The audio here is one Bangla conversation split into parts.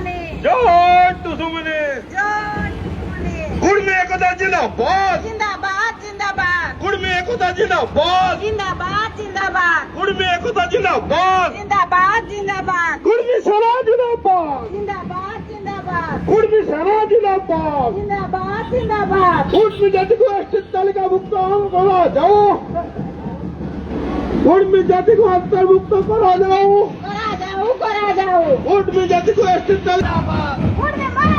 소문이 ਜੋਹਰ ਤੁਸਮਨੇ जोर सोमनी ਗੁਰਮੇ ਕਦਾ ਜਿੰਦਾਬਾਦ जिंदाबाद जिंदाबाद ਗੁਰਮੇ ਕਦਾ ਜਿੰਦਾਬਾਦ जिंदाबाद जिंदाबाद ਗੁਰਮੇ ਕਦਾ ਜਿੰਦਾਬਾਦ जिंदाबाद जिंदाबाद ਗੁਰਮੇ ਸਰਾ ਜਿੰਦਾਬਾਦ जिंदाबाद जिंदाबाद ਗੁਰਮੇ ਸਰਾ ਜਿੰਦਾਬਾਦ जिंदाबाद जिंदाबाद ਗੁਰਮੇ ਜੱਟਕੋ ਅਸਤਲ ਕਾ ਭੁਗਤਾਨ ਕਰਾ ਜਾਓ ਗੁਰਮੇ ਜੱਟਕੋ ਅਸਤਲ ਭੁਗਤਾਨ ਕਰਾ ਜਾਓ जाओ। ऊँट में जाति को अस्तित्व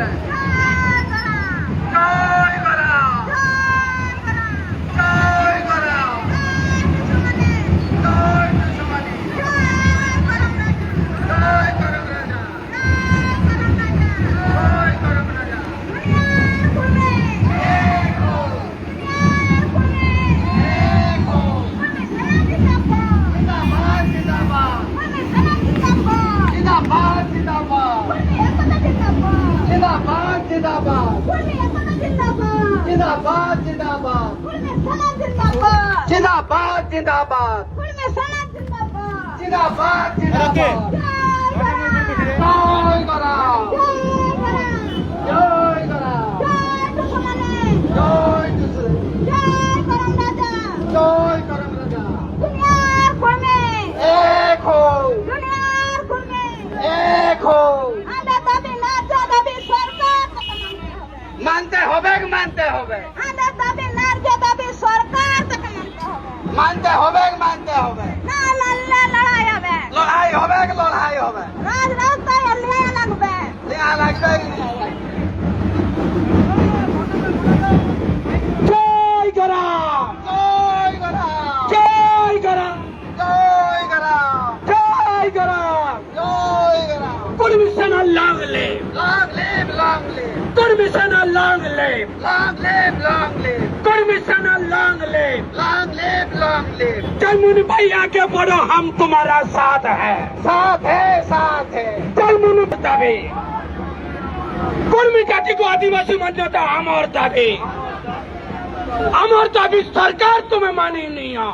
добре. जिंदाबाद जिंदाबाद जिंदाबाद जिंदाबाद जिंदाबाद जिंदाबाद जय बरा Hôm चल मुनु भाई आगे बढ़ो हम तुम्हारा साथ है। साथ है साथ है। चल मुन दाबे कुर्मी जाति को आदिवासी मान्यता हम और दावे हम और दाबी सरकार तुम्हें मानी नहीं हो।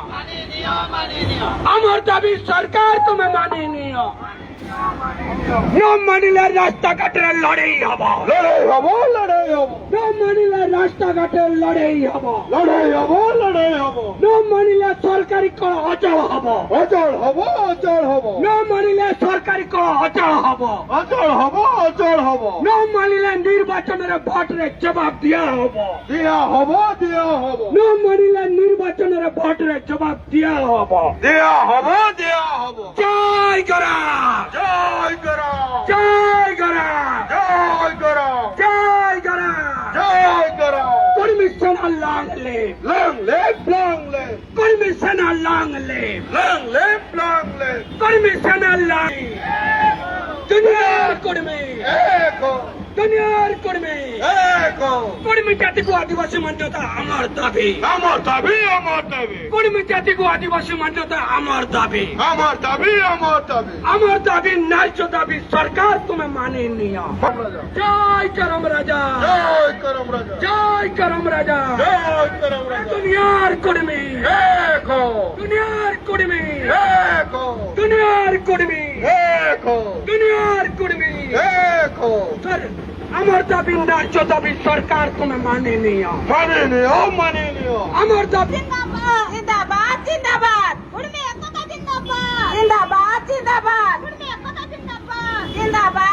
हम और दाबी सरकार तुम्हें मानी नहीं हो। ন মানিলে রাস্তাঘাটের লড়াই হব লড়াই হব লড়াই হব ন মানিলে রাস্তাঘাটের লড়াই হব লড়াই হব লড়াই হব ন মানিলে সরকারি কর অচল হব অচল হব অচল হব ন মানিলে সরকারি কর অচল হব অচল হব অচল হব ন মানিলে নির্বাচনের ভোটের জবাব দিয়া হব দিয়া হব দিয়া হব ন মানিলে নির্বাচনের ভোটের জবাব দিয়া হব দিয়া হব দিয়া হব কর্মী সেনার লাই দুনিয়ার কর্মী। দুনিয়ার কর্মী। হও। কর্মী জাতিকে আদিবাসী মান্যতা আমার দাবি। আমার দাবি আমার দাবি। কর্মী জাতিকে আদিবাসী মান্যতা আমার দাবি। আমার দাবি আমার দাবি। আমার দাবি ন্যায্য দাবি সরকার তুমি মানে নিও জয় করম রাজা। জয় করম রাজা। জয় করম রাজা। জয় করম রাজা। দুনিয়ার কর্মী। দুনিয়ার কর্মী। এক হও। দুনিয়ার কর্মী। আমার দাবি ন্যায্য দাবি সরকার তুমি মানে নিও মানে নিও মানে নিও আমার দাবি জিন্দাবাদ জিন্দাবাদ জিন্দাবাদ। জিন্দাবাদ। জিন্দাবাদ। জিন্দাবাদ।